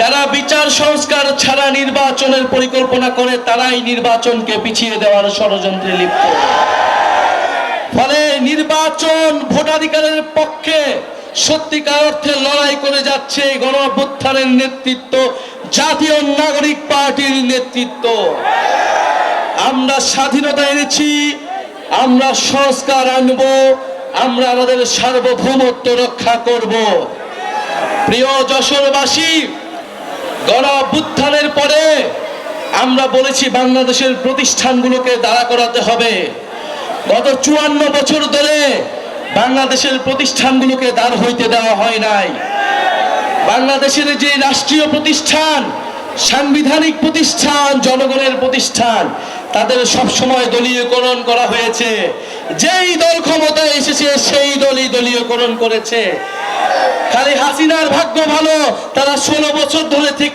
যারা বিচার সংস্কার ছাড়া নির্বাচনের পরিকল্পনা করে, তারাই নির্বাচনকে পিছিয়ে দেওয়ার ষড়যন্ত্রে লিপ্ত। ফলে নির্বাচন ভোটাধিকারের পক্ষে সত্যিকার অর্থে লড়াই করে যাচ্ছে গণ নেতৃত্ব, জাতীয় নাগরিক পার্টির নেতৃত্ব। আমরা স্বাধীনতা এনেছি, আমরা সংস্কার আনব, আমরা আমাদের সার্বভৌমত্ব রক্ষা করব। প্রিয় যশোরবাসী গণ অভ্যুত্থানের পরে আমরা বলেছি বাংলাদেশের প্রতিষ্ঠানগুলোকে দাঁড়া করাতে হবে। গত চুয়ান্ন বছর ধরে বাংলাদেশের প্রতিষ্ঠানগুলোকে দাঁড় হইতে দেওয়া হয় নাই। বাংলাদেশের যে রাষ্ট্রীয় প্রতিষ্ঠান, সাংবিধানিক প্রতিষ্ঠান, জনগণের প্রতিষ্ঠান, তাদের সবসময় দলীয়করণ করা হয়েছে। যেই দল ক্ষমতায় এসেছে, সেই দলই দলীয়করণ করেছে। খালি হাসিনার ভাগ্য ভালো, তারা ষোলো বছর ধরে থেকে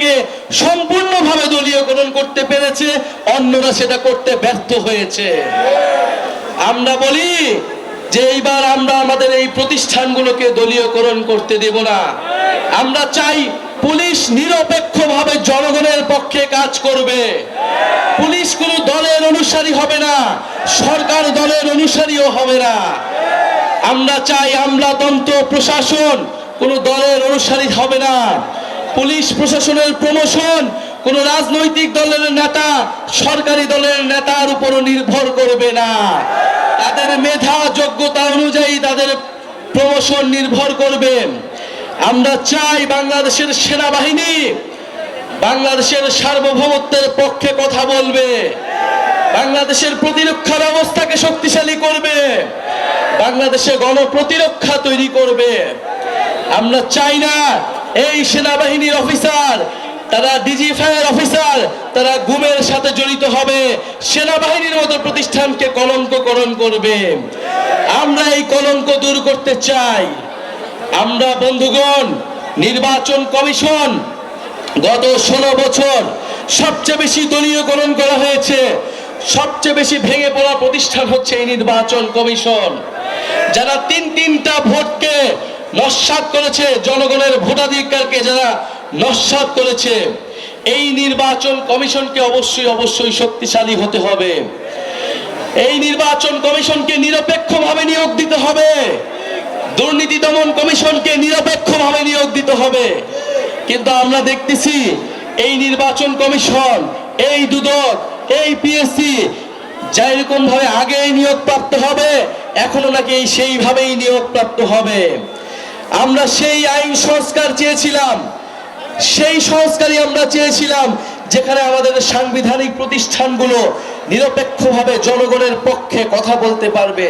সম্পূর্ণভাবে দলীয়করণ করতে পেরেছে, অন্যরা সেটা করতে ব্যর্থ হয়েছে। আমরা বলি যে এইবার আমরা আমাদের এই প্রতিষ্ঠানগুলোকে দলীয়করণ করতে দেব না। আমরা চাই পুলিশ নিরপেক্ষভাবে জনগণের পক্ষে কাজ করবে। পুলিশ কোনো দলের অনুসারী হবে না, সরকার দলের অনুসারীও হবে না। আমরা চাই আমলাতন্ত্র প্রশাসন কোনো দলের অনুসারী হবে না। পুলিশ প্রশাসনের প্রমোশন, কোনো রাজনৈতিক দলের নেতা, সরকারি দলের নেতার উপর নির্ভর করবে না। তাদের মেধা, যোগ্যতা অনুযায়ী তাদের প্রমোশন নির্ভর করবে। আমরা চাই বাংলাদেশের সেনাবাহিনী, বাংলাদেশের সার্বভৌমত্বের পক্ষে কথা বলবে। বাংলাদেশের প্রতিরক্ষা ব্যবস্থাকে শক্তিশালী করবে। বাংলাদেশে গণপ্রতিরক্ষা তৈরি করবে। আমরা চাই না এই সেনাবাহিনীর অফিসার, তারা ডিজি ফায়ার অফিসার, তারা গুমের সাথে জড়িত হবে। সেনাবাহিনীর মতো প্রতিষ্ঠানকে কলঙ্ককরণ করবে। আমরা এই কলঙ্ক দূর করতে চাই। আমরা বন্ধুগণ, নির্বাচন কমিশন গত ষোলো বছর সবচেয়ে বেশি দলীয়করণ করা হয়েছে। সবচেয়ে বেশি ভেঙে পড়া প্রতিষ্ঠান হচ্ছে এই নির্বাচন কমিশন। যারা তিন তিনটা ভোটকে নস্বাত করেছে জনগণের ভোটাধিকারকে যারা নস্বাত করেছে। এই নির্বাচন কমিশনকে অবশ্যই অবশ্যই শক্তিশালী হতে হবে। এই নির্বাচন কমিশনকে নিরপেক্ষভাবে নিয়োগ দিতে হবে। দুর্নীতি দমন কমিশনকে নিরপেক্ষভাবে নিয়োগ দিতে হবে। কিন্তু আমরা দেখতেছি এই নির্বাচন কমিশন, এই দুদক, এই পিএসসি যেরকম ভাবে আগে নিয়োগ প্রাপ্ত হবে, এখনও নাকি সেইভাবেই নিয়োগ প্রাপ্ত হবে। আমরা সেই আইন সংস্কার চেয়েছিলাম। সেই সংস্কারই আমরা চেয়েছিলাম যেখানে আমাদের সাংবিধানিক প্রতিষ্ঠানগুলো নিরপেক্ষভাবে জনগণের পক্ষে কথা বলতে পারবে।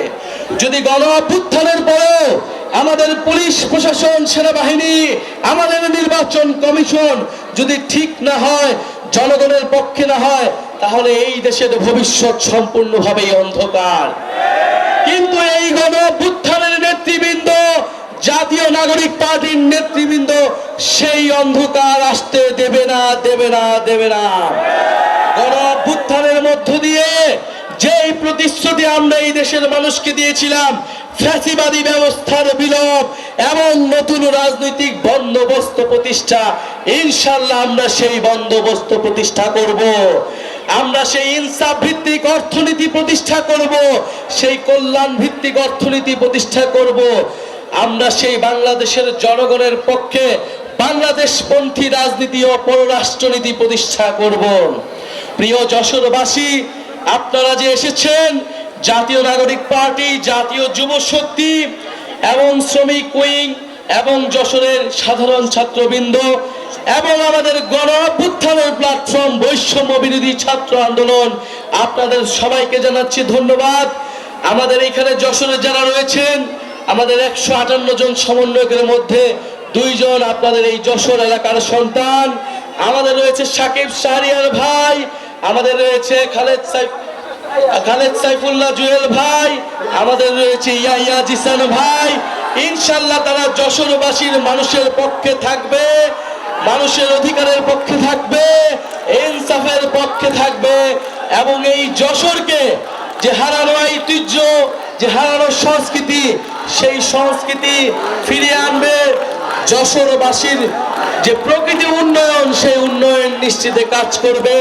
যদি গণ অভ্যুত্থানের পরেও আমাদের পুলিশ, প্রশাসন, সেনাবাহিনী, আমাদের নির্বাচন কমিশন যদি ঠিক না হয়, জনগণের পক্ষে না হয়, তাহলে এই দেশের ভবিষ্যৎ সম্পূর্ণভাবেই অন্ধকার। কিন্তু এই গণ নাগরিক পার্টির নেতৃবৃন্দ, সেই অন্ধকার আসতে দেবে না দেবে না দেবে না। গণ অভ্যুত্থানের মধ্য দিয়ে যেই প্রতিশ্রুতি আমরা এই দেশের মানুষকে দিয়েছিলাম, ফ্যাসিবাদী ব্যবস্থার বিলোপ এবং নতুন রাজনৈতিক বন্দোবস্ত প্রতিষ্ঠা ইনশাল্লাহ আমরা সেই বন্দোবস্ত প্রতিষ্ঠা করব। আমরা সেই ইনসাফ ভিত্তিক অর্থনীতি প্রতিষ্ঠা করব, সেই কল্যাণ ভিত্তিক অর্থনীতি প্রতিষ্ঠা করব। আমরা সেই বাংলাদেশের জনগণের পক্ষে বাংলাদেশপন্থী রাজনীতি ও পররাষ্ট্রনীতি প্রতিষ্ঠা করব। প্রিয় যশোরবাসী, আপনারা যে এসেছেন, জাতীয় নাগরিক পার্টি, জাতীয় যুব শক্তি এবং শ্রমিক উইং এবং যশোরের সাধারণ ছাত্রবৃন্দ এবং আমাদের গণ অভ্যুত্থানের প্ল্যাটফর্ম বৈষম্য বিরোধী ছাত্র আন্দোলন, আপনাদের সবাইকে জানাচ্ছি ধন্যবাদ। আমাদের এখানে যশোরে যারা রয়েছেন আমাদের একশো আটান্ন জন সমন্বয়কের মধ্যে দুইজন আপনাদের এই যশোর এলাকার সন্তান। আমাদের রয়েছে সাকিব শাহরিয়ার ভাই, আমাদের রয়েছে খালেদ সাইফ খালেদ সাইফুল্লাহ জুয়েল ভাই, আমাদের রয়েছে ইয়াইয়া জিসান ভাই। ইনশাল্লাহ তারা যশোরবাসীর মানুষের পক্ষে থাকবে, মানুষের অধিকারের পক্ষে থাকবে, ইনসাফের পক্ষে থাকবে এবং এই যশোরকে যে হারানো ঐতিহ্য, যে হারানো সংস্কৃতি, সেই সংস্কৃতি ফিরিয়ে আনবে যশোরবাসীর যে প্রকৃতি উন্নয়ন, সেই উন্নয়ন নিশ্চিতে কাজ করবে।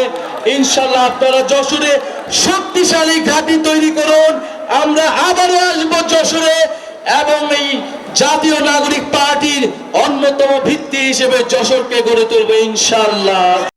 ইনশাল্লাহ আপনারা যশোরে শক্তিশালী ঘাঁটি তৈরি করুন। আমরা আবারও আসব যশোরে এবং এই জাতীয় নাগরিক পার্টির অন্যতম ভিত্তি হিসেবে যশোরকে গড়ে তুলবে ইনশাল্লাহ